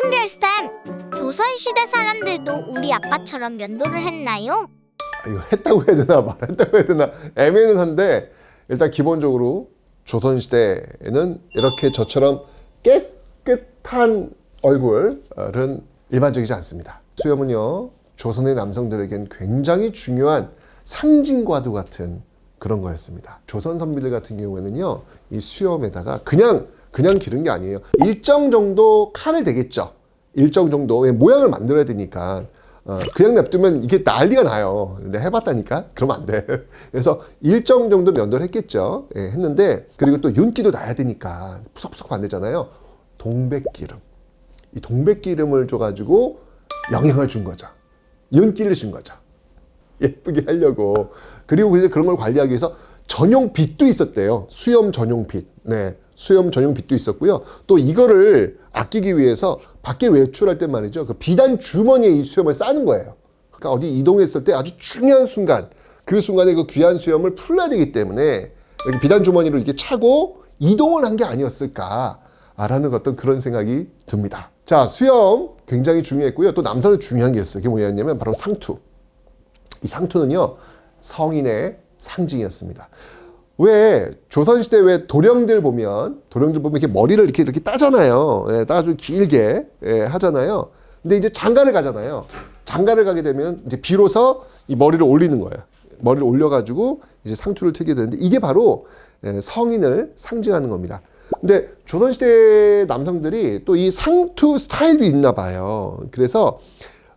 큰별쌤, 조선시대 사람들도 우리 아빠처럼 면도를 했나요? 아, 이거 했다고 해야 되나 말했다고 해야 되나 애매는 한데 일단 기본적으로 조선시대에는 이렇게 저처럼 깨끗한 얼굴은 일반적이지 않습니다. 수염은요 조선의 남성들에겐 굉장히 중요한 상징과도 같은 그런 거였습니다. 조선 선비들 같은 경우에는요 이 수염에다가 그냥 그냥 기른 게 아니에요. 일정 정도 칼을 대겠죠. 일정 정도의 모양을 만들어야 되니까 어, 그냥 냅두면 이게 난리가 나요. 근데 해봤다니까? 그러면 안 돼. 그래서 일정 정도 면도를 했겠죠. 예, 했는데, 그리고 또 윤기도 나야 되니까 푸석푸석 안 되잖아요. 동백기름. 이 동백기름을 줘가지고 영향을 준 거죠. 윤기를 준 거죠. 예쁘게 하려고. 그리고 이제 그런 걸 관리하기 위해서 전용 빗도 있었대요. 수염 전용 빗. 네. 수염 전용 빗도 있었고요. 또 이거를 아끼기 위해서 밖에 외출할 때 말이죠. 그 비단 주머니에 이 수염을 싸는 거예요. 그러니까 어디 이동했을 때 아주 중요한 순간, 그 순간에 그 귀한 수염을 풀어야 되기 때문에 이렇게 비단 주머니를 이렇게 차고 이동을 한 게 아니었을까라는 어떤 그런 생각이 듭니다. 자, 수염 굉장히 중요했고요. 또 남성은 중요한 게 있어요. 그게 뭐였냐면 바로 상투. 이 상투는요 성인의 상징이었습니다. 왜 조선시대 왜 도령들 보면 도령들 보면 이렇게 머리를 이렇게 이렇게 따잖아요. 예, 따주 길게 예, 하잖아요. 근데 이제 장가를 가잖아요. 장가를 가게 되면 이제 비로소 이 머리를 올리는 거예요. 머리를 올려가지고 이제 상투를 틀게 되는데 이게 바로 예, 성인을 상징하는 겁니다. 근데 조선시대 남성들이 또 이 상투 스타일도 있나 봐요. 그래서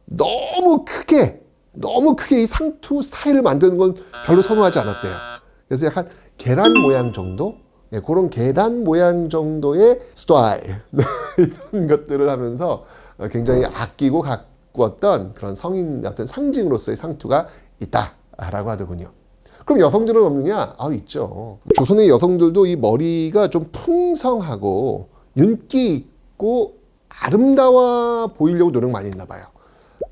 너무 크게 너무 크게 이 상투 스타일을 만드는 건 별로 선호하지 않았대요. 그래서 약간 계란 모양 정도? 예, 그런 계란 모양 정도의 스타일 이런 것들을 하면서 어, 굉장히 아끼고 가꾸었던 그런 성인 어떤 상징으로서의 상투가 있다라고 하더군요. 그럼 여성들은 없느냐? 아 있죠. 조선의 여성들도 이 머리가 좀 풍성하고 윤기 있고 아름다워 보이려고 노력 많이 했나 봐요.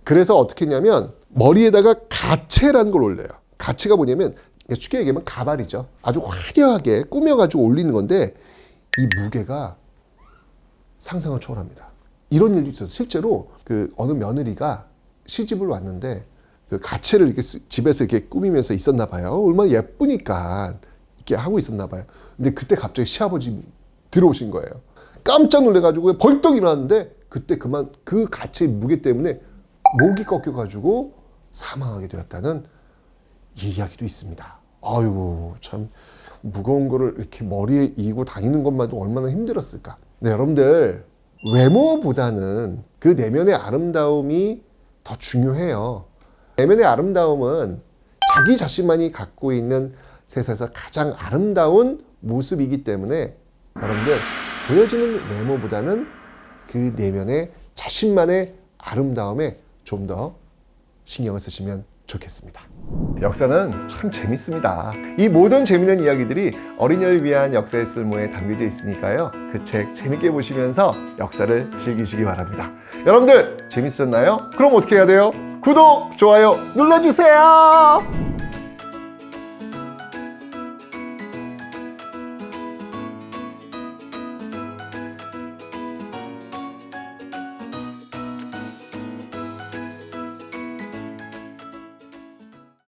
그래서 어떻게 했냐면 머리에다가 가채라는 걸 올려요. 가채가 뭐냐면 쉽게 얘기하면 가발이죠. 아주 화려하게 꾸며가지고 올리는 건데 이 무게가 상상을 초월합니다. 이런 일도 있어서 실제로 그 어느 며느리가 시집을 왔는데 그 가채를 이렇게 쓰- 집에서 이렇게 꾸미면서 있었나 봐요. 얼마나 예쁘니까 이렇게 하고 있었나 봐요. 근데 그때 갑자기 시아버지 들어오신 거예요. 깜짝 놀래가지고 벌떡 일어났는데 그때 그만 그 가채의 무게 때문에 목이 꺾여가지고 사망하게 되었다는 이 이야기도 있습니다. 아이고 참 무거운 거를 이렇게 머리에 이고 다니는 것만도 얼마나 힘들었을까. 네 여러분들 외모보다는 그 내면의 아름다움이 더 중요해요. 내면의 아름다움은 자기 자신만이 갖고 있는 세상에서 가장 아름다운 모습이기 때문에 여러분들 보여지는 외모보다는 그 내면의 자신만의 아름다움에 좀 더 신경을 쓰시면 좋겠습니다. 역사는 참 재밌습니다. 이 모든 재밌는 이야기들이 어린이를 위한 역사의 쓸모에 담겨져 있으니까요. 그 책 재밌게 보시면서 역사를 즐기시기 바랍니다. 여러분들 재밌었나요? 그럼 어떻게 해야 돼요? 구독, 좋아요 눌러주세요.